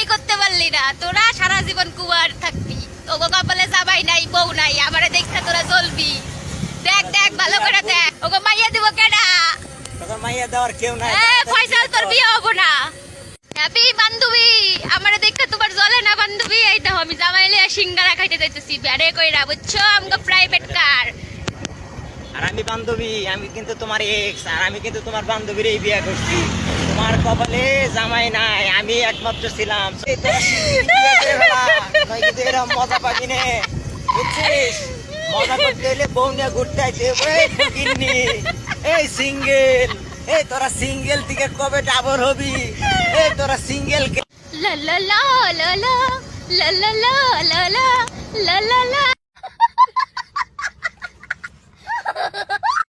বিয়েই করতে পারলি না। তোরা সারা জীবন কুয়ার থাকবি। তোকে কপালে যাবাই নাই বউ নাই আমারে দেখতে তোরা চলবি দেখ দেখ ভালো করে দেখ। ওকে মাইয়া দিব কেডা? তখন মাইয়া দেওয়ার কেউ নাই। এ ফয়সাল তোর বিয়ে হব না। হ্যাপি বান্ধবী। আমারে দেখতে তোমার জলে না বান্ধবী। এই দেখো আমি জামাইলে সিঙ্গারা খাইতে যাইতেছি। ব্যারে কইরা বুঝছ? আমগো প্রাইভেট কার আর আমি বান্ধবী আমি কিন্তু তোমার এক্স আর আমি কিন্তু তোমার বান্ধবীর এই বিয়ে করছি। তোমার কপালে জামাই নাই আমি একমাত্র ছিলাম। মজা পাবি নে। বুঝছিস? মজা করতে হলে বউ নিয়ে ঘুরতে আইতে হবে, এই সিঙ্গেল। এই তোরা সিঙ্গেল থেকে কবে ডাবর হবি? এই তোরা সিঙ্গেল লা লা লা লা লা লা লা লা লা।